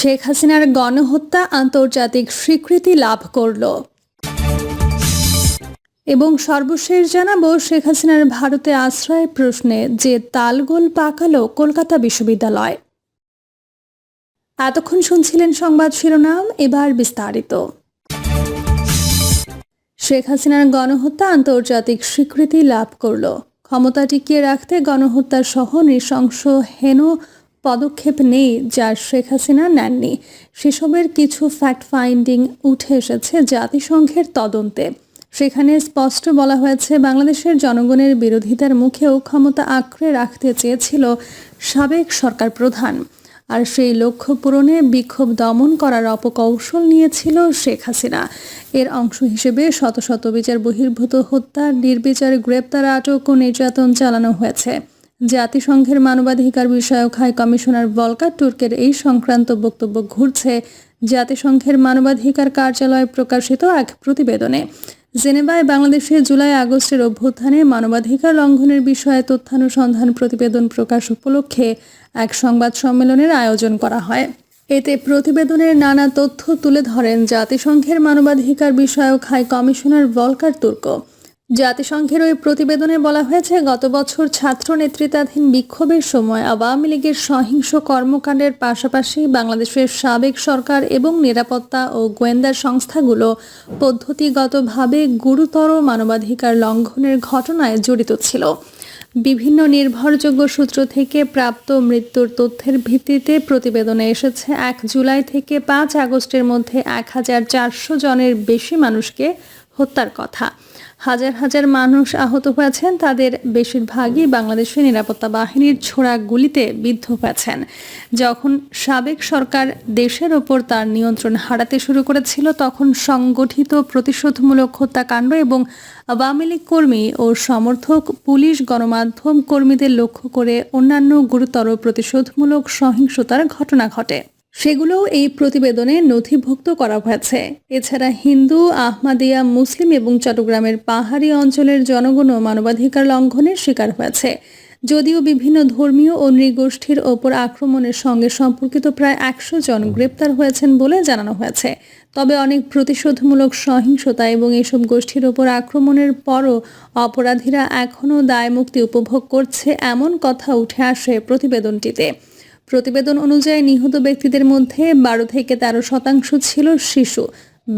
শেখ হাসিনার গণহত্যা আন্তর্জাতিক স্বীকৃতি লাভ করল। এবং সর্বশেষ জানাব, শেখ হাসিনার ভারতে আশ্রয় প্রশ্নে যে তালগোল পাকালো কলকাতা বিশ্ববিদ্যালয়। এতক্ষণ শুনছিলেন সংবাদ শিরোনাম, এবার বিস্তারিত। শেখ হাসিনার গণহত্যা আন্তর্জাতিক স্বীকৃতি লাভ করল। ক্ষমতা টিকিয়ে রাখতে গণহত্যা সহ নৃশংস হেন পদক্ষেপ নেই যা শেখ হাসিনা নেননি। সেসবের কিছু ফ্যাক্ট ফাইন্ডিং উঠে এসেছে জাতিসংঘের তদন্তে। সেখানে স্পষ্ট বলা হয়েছে, বাংলাদেশের জনগণের বিরোধিতার মুখেও ক্ষমতা আঁকড়ে রাখতে চেয়েছিল সাবেক সরকার প্রধান। আর সেই লক্ষ্য পূরণে বিক্ষোভ দমন করার অপকৌশল নিয়েছিল শেখ হাসিনা। এর অংশ হিসেবে শত শত বিচার বহির্ভূত হত্যা, নির্বিচারে, গ্রেপ্তার, আটক ও নির্যাতন চালানো হয়েছে। জাতিসংঘের মানবাধিকার বিষয়ক হাই কমিশনার ভলকার তুর্কের এই সংক্রান্ত বক্তব্য ঘুরছে জাতিসংঘের মানবাধিকার কার্যালয়ে প্রকাশিত এক প্রতিবেদনে। জেনেভায় বাংলাদেশে জুলাই আগস্টের অভ্যুত্থানে মানবাধিকার লঙ্ঘনের বিষয়ে তথ্যানুসন্ধান প্রতিবেদন প্রকাশ উপলক্ষে এক সংবাদ সম্মেলনের আয়োজন করা হয়। এতে প্রতিবেদনের নানা তথ্য তুলে ধরেন জাতিসংঘের মানবাধিকার বিষয়ক হাই কমিশনার ভলকার তুর্ক। জাতিসংঘের ওই প্রতিবেদনে বলা হয়েছে, গত বছর ছাত্র নেতৃত্বাধীন বিক্ষোভের সময় আওয়ামী লীগের সহিংস কর্মকাণ্ডের পাশাপাশি বাংলাদেশের সাবেক সরকার এবং নিরাপত্তা ও গোয়েন্দা সংস্থাগুলো পদ্ধতিগতভাবে গুরুতর মানবাধিকার লঙ্ঘনের ঘটনায় জড়িত ছিল। বিভিন্ন নির্ভরযোগ্য সূত্র থেকে প্রাপ্ত মৃত্যুর তথ্যের ভিত্তিতে প্রতিবেদনে এসেছে, এক জুলাই থেকে পাঁচ আগস্টের মধ্যে এক হাজার চারশো জনের বেশি মানুষকে হত্যার কথা। হাজার হাজার মানুষ আহত হয়েছেন, তাদের বেশিরভাগই বাংলাদেশের নিরাপত্তা বাহিনীর ছোড়া গুলিতে বিদ্ধ হয়েছেন। যখন সাবেক সরকার দেশের ওপর তার নিয়ন্ত্রণ হারাতে শুরু করেছিল, তখন সংগঠিত প্রতিশোধমূলক হত্যাকাণ্ড এবং আওয়ামী লীগ কর্মী ও সমর্থক পুলিশ গণমাধ্যম কর্মীদের লক্ষ্য করে অন্যান্য গুরুতর প্রতিশোধমূলক সহিংসতার ঘটনা ঘটে। সেগুলোও এই প্রতিবেদনে নথিভুক্ত করা হয়েছে। এছাড়া হিন্দু, আহমাদিয়া, মুসলিম এবং চট্টগ্রামের পাহাড়ি অঞ্চলের জনগণও মানবাধিকার লঙ্ঘনের শিকার হয়েছে। যদিও বিভিন্ন ধর্মীয় ও নৃগোষ্ঠীর ওপর আক্রমণের সঙ্গে সম্পর্কিত প্রায় একশো জন গ্রেপ্তার হয়েছেন বলে জানানো হয়েছে। তবে অনেক প্রতিশোধমূলক সহিংসতা এবং এসব গোষ্ঠীর ওপর আক্রমণের পরও অপরাধীরা এখনও দায়মুক্তি উপভোগ করছে এমন কথা উঠে আসে প্রতিবেদনটিতে। প্রতিবেদন অনুযায়ী নিহত ব্যক্তিদের মধ্যে বারো থেকে তেরো শতাংশ ছিল শিশু।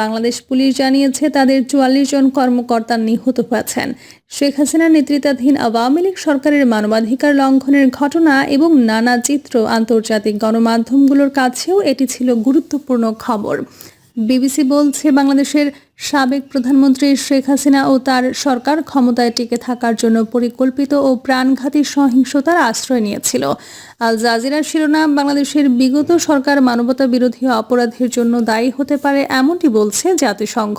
বাংলাদেশ পুলিশ জানিয়েছে, তাদের চুয়াল্লিশ জন কর্মকর্তা নিহত হয়েছেন। শেখ হাসিনার নেতৃত্বাধীন আওয়ামী লীগ সরকারের মানবাধিকার লঙ্ঘনের ঘটনা এবং নানা চিত্র আন্তর্জাতিক গণমাধ্যমগুলোর কাছেও এটি ছিল গুরুত্বপূর্ণ খবর। বিবিসি বলছে, বাংলাদেশের সাবেক প্রধানমন্ত্রী শেখ হাসিনা ও তার সরকার ক্ষমতায় টিকে থাকার জন্য পরিকল্পিত ও প্রাণঘাতী সহিংসতার আশ্রয় নিয়েছিল। আল জাজিরার শিরোনাম, বাংলাদেশের বিগত সরকার মানবতা বিরোধী অপরাধের জন্য দায়ী হতে পারে এমনটি বলছে জাতিসংঘ।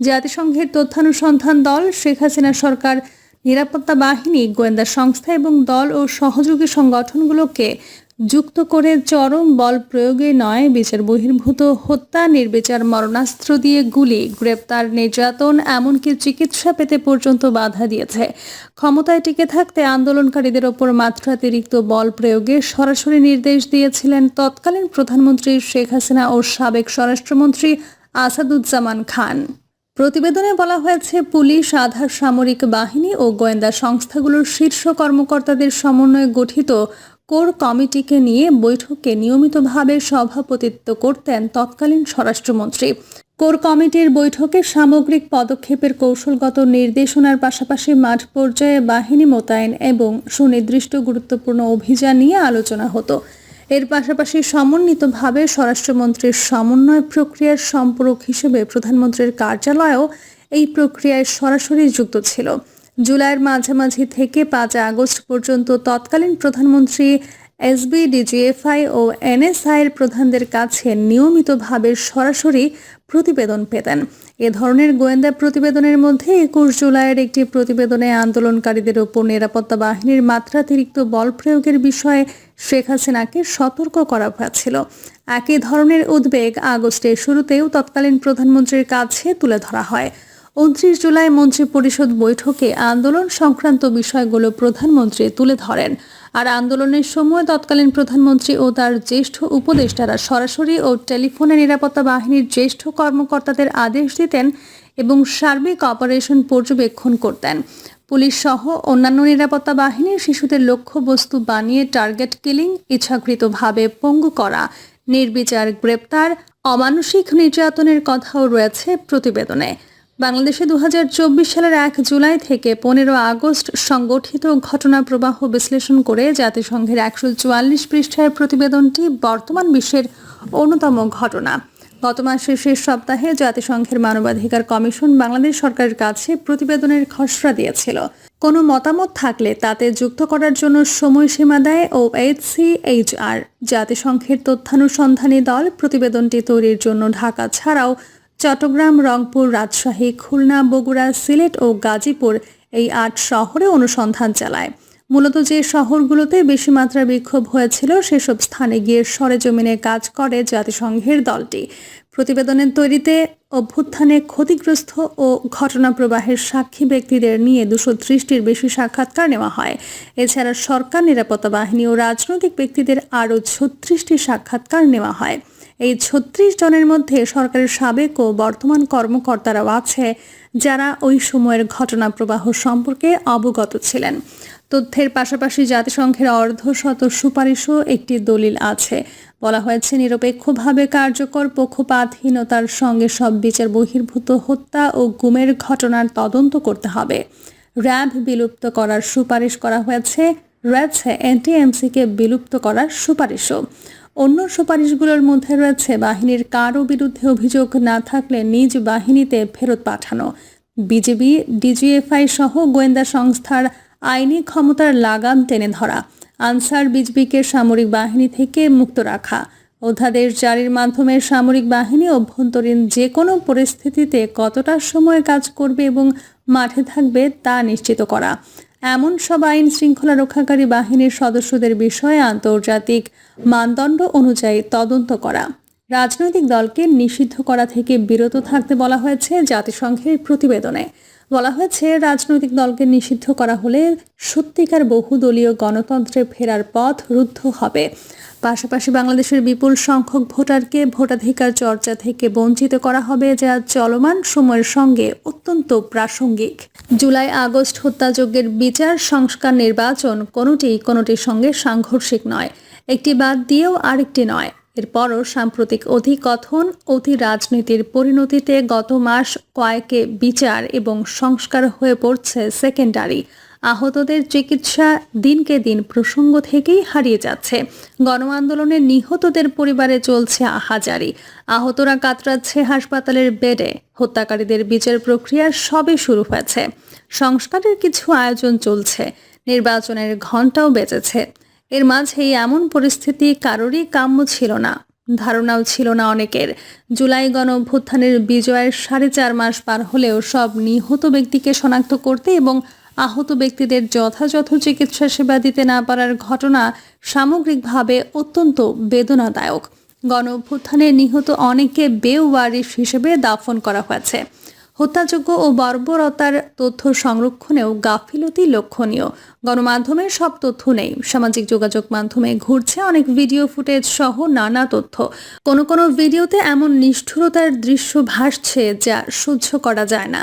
জাতিসংঘের তথ্যানুসন্ধান দল, শেখ হাসিনা সরকার নিরাপত্তা বাহিনী, গোয়েন্দা সংস্থা এবং দল ও সহযোগী সংগঠনগুলোকে যুক্ত করে চরম বল প্রয়োগে নয়, বিচার বহির্ভূত হত্যা, নির্বিচার মরণাস্ত্র দিয়ে গুলি, গ্রেপ্তার নির্যাতন, এমনকি চিকিৎসা পেতে পর্যন্ত বাধা দিয়েছে। ক্ষমতায় টিকে থাকতে আন্দোলনকারীদের ওপর মাত্রাতিরিক্ত বল প্রয়োগে সরাসরি নির্দেশ দিয়েছিলেন তৎকালীন প্রধানমন্ত্রী শেখ হাসিনা ও সাবেক স্বরাষ্ট্রমন্ত্রী আসাদুজ্জামান খান। প্রতিবেদনে বলা হয়েছে, পুলিশ আধার সামরিক বাহিনী ও গোয়েন্দা সংস্থাগুলোর শীর্ষ কর্মকর্তাদের সমন্বয়ে গঠিত কোর কমিটিকে নিয়ে বৈঠকে নিয়মিতভাবে সভাপতিত্ব করতেন তৎকালীন স্বরাষ্ট্রমন্ত্রী। কোর কমিটির বৈঠকে সামগ্রিক পদক্ষেপের কৌশলগত নির্দেশনার পাশাপাশি মাঠ পর্যায়ে বাহিনী মোতায়েন এবং সুনির্দিষ্ট গুরুত্বপূর্ণ অভিযান নিয়ে আলোচনা হতো। এর পাশাপাশি সমন্বিতভাবে স্বরাষ্ট্রমন্ত্রীর সমন্বয় প্রক্রিয়ার সম্পূরক হিসেবে প্রধানমন্ত্রীর কার্যালয়ও এই প্রক্রিয়ায় সরাসরি যুক্ত ছিল। জুলাইয়ের মাঝামাঝি থেকে পাঁচ আগস্ট পর্যন্ত তৎকালীন প্রধানমন্ত্রী এসবি ডিজিএফআই ও এনএসআইয়ের প্রধানদের কাছে নিয়মিতভাবে সরাসরি প্রতিবেদন পেতেন। এ ধরনের গোয়েন্দা প্রতিবেদনের মধ্যে একুশ জুলাইয়ের একটি প্রতিবেদনে আন্দোলনকারীদের ওপর নিরাপত্তা বাহিনীর মাত্রাতিরিক্ত বল প্রয়োগের বিষয়ে শেখ হাসিনাকে সতর্ক করা হয়েছিল। একই ধরনের উদ্বেগ আগস্টের শুরুতেও তৎকালীন প্রধানমন্ত্রীর কাছে তুলে ধরা হয়। উনত্রিশ জুলাই মন্ত্রী পরিষদ বৈঠকে আন্দোলন সংক্রান্ত বিষয়গুলো প্রধানমন্ত্রী তুলে ধরেন। আর আন্দোলনের সময় তৎকালীন প্রধানমন্ত্রী ও তার জ্যেষ্ঠ উপদেষ্টারা সরাসরি ও টেলিফোনে নিরাপত্তা বাহিনীর জ্যেষ্ঠ কর্মকর্তাদের আদেশ দিতেন এবং সার্বিক অপারেশন পর্যবেক্ষণ করতেন। পুলিশ সহ অন্যান্য নিরাপত্তা বাহিনীর শিশুদের লক্ষ্যবস্তু বানিয়ে টার্গেট কিলিং, ইচ্ছাকৃতভাবে পঙ্গু করা, নির্বিচার গ্রেপ্তার, অমানসিক নির্যাতনের কথাও রয়েছে প্রতিবেদনে। বাংলাদেশে দুহাজার চব্বিশ সালের এক জুলাই থেকে পনেরো আগস্ট সংগঠিত ঘটনা প্রবাহ বিশ্লেষণ করে জাতিসংঘের একশো চুয়াল্লিশ পৃষ্ঠার প্রতিবেদনটি বর্তমান বিশ্বের অন্যতম ঘটনা। গত মাসের শেষ সপ্তাহে জাতিসংঘের মানবাধিকার কমিশন বাংলাদেশ সরকারের কাছে প্রতিবেদনের খসড়া দিয়েছিল। কোনো মতামত থাকলে তাতে যুক্ত করার জন্য সময়সীমা দেয় ও এইচসিএইচআর জাতিসংঘের তথ্যানুসন্ধানী দল প্রতিবেদনটি তৈরির জন্য ঢাকা ছাড়াও চট্টগ্রাম, রংপুর, রাজশাহী, খুলনা, বগুড়া, সিলেট ও গাজীপুর এই আট শহরে অনুসন্ধান চালায়। মূলত যে শহরগুলোতে বেশি মাত্রার বিক্ষোভ হয়েছিল, সেসব স্থানে গিয়ে সরেজমিনে কাজ করে জাতিসংঘের দলটি। প্রতিবেদনের তৈরিতে অভ্যুত্থানে ক্ষতিগ্রস্ত ও ঘটনা প্রবাহের সাক্ষী ব্যক্তিদের নিয়ে দুশো ত্রিশটির বেশি সাক্ষাৎকার নেওয়া হয়। এছাড়া সরকার, নিরাপত্তা বাহিনী ও রাজনৈতিক ব্যক্তিদের আরও ছত্রিশটি সাক্ষাৎকার নেওয়া হয়। এই ছত্রিশ জনের মধ্যে সরকারের সাবেক ও বর্তমান কর্মকর্তারাও আছে যারা ওই সময়ের ঘটনা প্রবাহ সম্পর্কে অবগত ছিলেন। তথ্যের পাশাপাশি জাতিসংঘের অর্ধশত সুপারিশও একটি দলিল আছে। বলা হয়েছে, নিরপেক্ষভাবে কার্যকর পক্ষপাতহীনতার সঙ্গে সব বিচার বহির্ভূত হত্যা ও গুমের ঘটনার তদন্ত করতে হবে। র্যাব বিলুপ্ত করার সুপারিশ করা হয়েছে, রয়েছে এনটিএমসিকে বিলুপ্ত করার সুপারিশও। অন্য সুপারিশগুলোর মধ্যে রয়েছে বাহিনীর কারও বিরুদ্ধে অভিযোগ না থাকলে নিজ বাহিনীতে ফেরত পাঠানো। বিজেপি, ডিজিএফআই সহ গোয়েন্দা সংস্থার আইনি ক্ষমতার লাগাম টেনে ধরা। আনসার বিজবিকে সামরিক বাহিনী থেকে মুক্ত রাখা। অধ্যাদেশ জারির মাধ্যমে সামরিক বাহিনী অভ্যন্তরীণ যে কোনো পরিস্থিতিতে কতটা সময় কাজ করবে এবং মাঠে থাকবে তা নিশ্চিত করা। এমন সব আইন শৃঙ্খলা রক্ষাকারী বাহিনীর সদস্যদের বিষয়ে আন্তর্জাতিক মানদণ্ড অনুযায়ী তদন্ত করা। রাজনৈতিক দলকে নিষিদ্ধ করা থেকে বিরত থাকতে বলা হয়েছে জাতিসংঘের প্রতিবেদনে। বলা হয়েছে, রাজনৈতিক দলকে নিষিদ্ধ করা হলে সত্যিকার বহুদলীয় গণতন্ত্রে ফেরার পথ রুদ্ধ হবে। পাশাপাশি বাংলাদেশের বিপুল সংখ্যক ভোটারকে ভোটাধিকার চর্চা থেকে বঞ্চিত করা হবে, যা চলমান সময়ের সঙ্গে অত্যন্ত প্রাসঙ্গিক। জুলাই আগস্ট হত্যাযজ্ঞের বিচার, সংস্কার, নির্বাচন কোনোটি কোনোটির সঙ্গে সাংঘর্ষিক নয়। একটি বাদ দিয়েও আরেকটি নয়। এরপরও সাম্প্রতিক অধিকথন, অতি রাজনীতির পরিণতিতে গত মাস কয়েকে বিচার এবং সংস্কার হয়ে পড়ছে সেকেন্ডারি। আহতদের চিকিৎসা দিনকে দিন প্রসঙ্গ থেকেই হারিয়ে যাচ্ছে। গণ আন্দোলনে নিহতদের পরিবারে চলছে আহাজারি আহতরা কাতরাচ্ছে হাসপাতালের বেডে। হত্যাকারীদের বিচার প্রক্রিয়া সবে শুরু হয়েছে। সংস্কারের কিছু আয়োজন চলছে। নির্বাচনের ঘণ্টাও বেজেছে। এর মাঝেই এমন পরিস্থিতি কারোরই কাম্য ছিল না। ধারণাও ছিল না অনেকের। জুলাই গণ অভ্যুত্থানের বিজয়ের সাড়ে চার মাস পার হলেও সব নিহত ব্যক্তিকে শনাক্ত করতে এবং আহত ব্যক্তিদের যথাযথ চিকিৎসা সেবা দিতে না পারার ঘটনা সামগ্রিকভাবে অত্যন্ত বেদনাদায়ক। গণ অভ্যুত্থানে নিহত অনেককে বেওয়ারিশ হিসেবে দাফন করা হয়েছে। হত্যাযোগ্য ও বর্বরতার তথ্য সংরক্ষণেও গাফিলতি লক্ষণীয়। গণমাধ্যমের সব তথ্য নেই। সামাজিক যোগাযোগ মাধ্যমে ঘুরছে অনেক ভিডিও ফুটেজ সহ নানা তথ্য। কোনো কোনো ভিডিওতে এমন নিষ্ঠুরতার দৃশ্য ভাসছে যা সহ্য করা যায় না।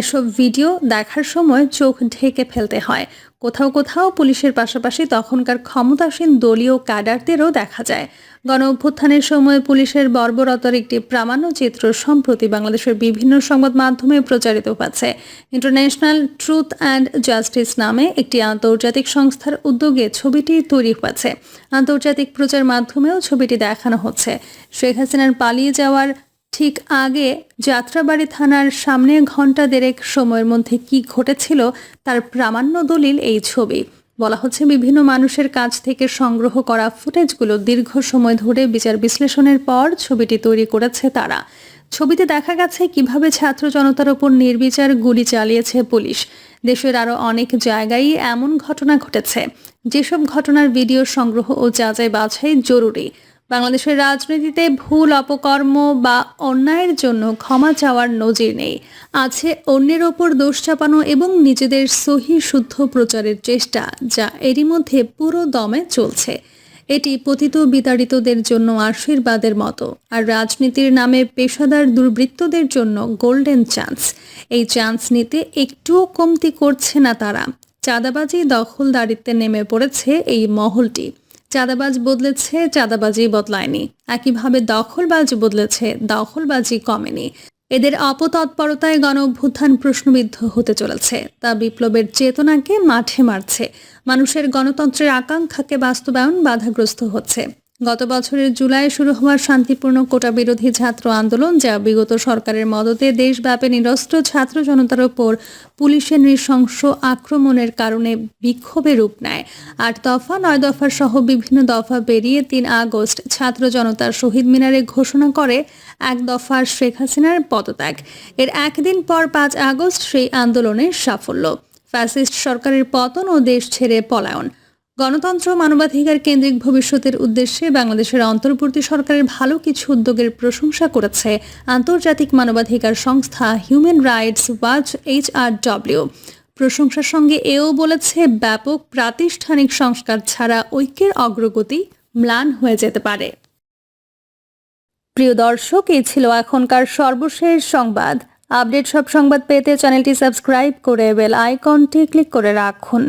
এসব ভিডিও দেখার সময় চোখ ঢেকে ফেলতে হয়। কোথাও কোথাও পুলিশের পাশাপাশি তখনকার ক্ষমতাসীন দলীয় ক্যাডারদেরও দেখা যায়। গণ অভ্যুত্থানের সময় পুলিশের বর্বরতার একটি প্রামাণ্য চিত্র সম্প্রতি বাংলাদেশের বিভিন্ন সংবাদ মাধ্যমে প্রচারিত হচ্ছে ইন্টারন্যাশনাল ট্রুথ অ্যান্ড জাস্টিস নামে একটি আন্তর্জাতিক সংস্থার উদ্যোগে ছবিটি তৈরি হয়েছে। আন্তর্জাতিক প্রচার মাধ্যমেও ছবিটি দেখানো হচ্ছে। শেখ হাসিনার পালিয়ে যাওয়ার ঠিক আগে যাত্রাবাড়ি থানার সামনে ঘণ্টা দেড়েক সময়ের মধ্যে কি ঘটেছিল তার প্রামাণ্য দলিল এই ছবি। বলা হচ্ছে, বিভিন্ন মানুষের কাছ থেকে সংগ্রহ করা ফুটেজগুলো দীর্ঘ সময় ধরে বিচার বিশ্লেষণের পর ছবিটি তৈরি করেছে তারা। ছবিতে দেখা গেছে, কীভাবে ছাত্র জনতার ওপর নির্বিচার গুলি চালিয়েছে পুলিশ। দেশের আরও অনেক জায়গায় এমন ঘটনা ঘটেছে। যেসব ঘটনার ভিডিও সংগ্রহ ও যাচাই বাছাই জরুরি। বাংলাদেশের রাজনীতিতে ভুল অপকর্ম বা অন্যায়ের জন্য ক্ষমা চাওয়ার নজির নেই। আছে অন্যের ওপর দোষ চাপানো এবং নিজেদের সহি শুদ্ধ প্রচারের চেষ্টা, যা এরই মধ্যে পুরো দমে চলছে। এটি পতিত বিতাড়িতদের জন্য আশীর্বাদের মতো। আর রাজনীতির নামে পেশাদার দুর্বৃত্তদের জন্য গোল্ডেন চান্স। এই চান্স নিতে একটুও কমতি করছে না তারা। চাঁদাবাজি, দখলদারিত্বে নেমে পড়েছে এই মহলটি। চাঁদাবাজ বদলেছে, চাঁদাবাজি বদলায়নি। একইভাবে দখলবাজ বদলেছে, দখলবাজি কমেনি। এদের অপতৎপরতায় গণ অভ্যুত্থান প্রশ্নবিদ্ধ হতে চলেছে। তা বিপ্লবের চেতনাকে মাঠে মারছে। মানুষের গণতন্ত্রের আকাঙ্ক্ষাকে বাস্তবায়ন বাধাগ্রস্ত হচ্ছে। গত বছরের জুলাই শুরু হওয়া শান্তিপূর্ণ কোটা বিরোধী ছাত্র আন্দোলন যা বিগত সরকারের মদতে দেশব্যাপী নিরস্ত্র ছাত্র জনতার ওপর পুলিশের নৃশংস আক্রমণের কারণে বিক্ষোভে রূপ নেয়। আট দফা, নয় দফা সহ বিভিন্ন দফা পেরিয়ে তিন আগস্ট ছাত্র জনতার শহীদ মিনারে ঘোষণা করে এক দফার শেখ হাসিনার পদত্যাগ। এর একদিন পর পাঁচ আগস্ট সেই আন্দোলনের সাফল্য। ফ্যাসিস্ট সরকারের পতন ও দেশ ছেড়ে পলায়ন। গণতন্ত্র মানবাধিকার কেন্দ্রিক ভবিষ্যতের উদ্দেশ্যে বাংলাদেশের অন্তর্বর্তী সরকারের ভালো কিছু উদ্যোগের প্রশংসা করেছে আন্তর্জাতিক মানবাধিকার সংস্থা human rights watch H R W প্রশংসার সঙ্গে এও বলেছে, ব্যাপক প্রাতিষ্ঠানিক সংস্কার ছাড়া ঐক্যের অগ্রগতি ম্লান হয়ে যেতে পারে। প্রিয় দর্শক, এই ছিল এখনকার সর্বশেষ সংবাদ। আপডেট সব সংবাদ পেতে চ্যানেলটি সাবস্ক্রাইব করে বেল আইকনটি ক্লিক করে রাখুন।